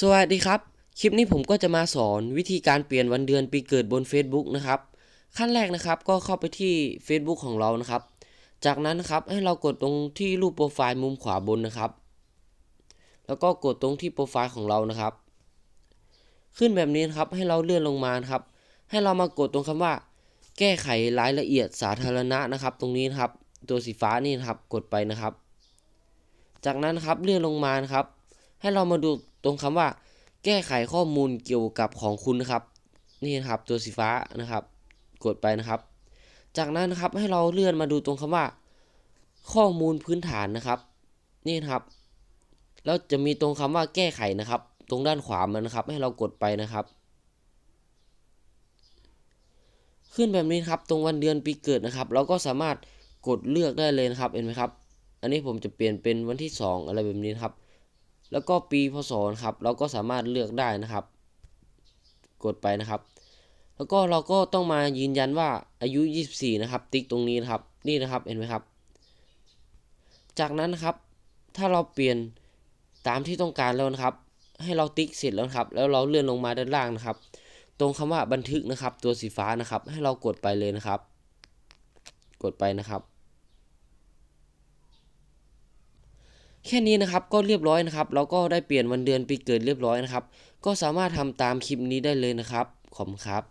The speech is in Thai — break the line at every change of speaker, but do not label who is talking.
สวัสดีครับ คลิปนี้ผมก็จะมาสอนวิธีการเปลี่ยนวันเดือนปีเกิดบน Facebook นะครับ ขั้นแรกนะครับก็เข้าไปที่ Facebook ของเรานะครับ จากนั้นนะครับให้เรากดตรงที่รูปโปรไฟล์มุมขวาบนนะครับ แล้วก็กดตรงที่โปรไฟล์ของเรานะครับ ขึ้นแบบนี้นะครับให้เราเลื่อนลงมานะครับ ให้เรามากดตรงคำว่า แก้ไขรายละเอียดสาธารณะนะครับ ตรงนี้นะครับ ตัวสีฟ้านี่นะครับ กดไปนะครับ จากนั้นนครับเลื่อนลงมานะครับ ให้เรามาดูตรงคำว่า แก้ไขข้อมูลเกี่ยวกับของคุณนะครับ นี่นะครับตัวสีฟ้านะครับ กดไปนะครับ จากนั้นนะครับให้เราเลื่อนมาดูตรงคำว่า ข้อมูลพื้นฐานนะครับ นี่นะครับแล้วจะมีตรงคำว่าแก้ไขนะครับ ตรงด้านขวามันนะครับ ให้เรากดไปนะครับ ขึ้นแบบนี้ครับ ตรงวันเดือนปีเกิดนะครับ เราก็สามารถกดเลือกได้เลยนะครับ เห็นไหมครับ อันนี้ผมจะเปลี่ยนเป็นวันที่ 2 อะไรแบบนี้นครับ แล้วก็ปีพศนะครับเราก็สามารถเลือกได้นะครับ กดไปนะครับ แล้วก็เราก็ต้องมายืนยันว่าอายุ 24 นะครับ ติ๊กตรงนี้นะครับ นี่นะครับเห็นไหมครับ จากนั้นนะครับถ้าเราเปลี่ยนตามที่ต้องการแล้วนะครับ ให้เราติ๊กเสร็จแล้วครับ แล้วเราเลื่อนลงมาด้านล่างนะครับ ตรงคำว่าบันทึกนะครับ ตัวสีฟ้านะครับ ให้เรากดไปเลยนะครับ กดไปนะครับ แค่นี้นะครับก็เรียบร้อยนะครับเราก็ได้เปลี่ยนวันเดือนปีเกิดเรียบร้อยนะครับ ก็สามารถทำตามคลิปนี้ได้เลยนะครับขอบคุณครับ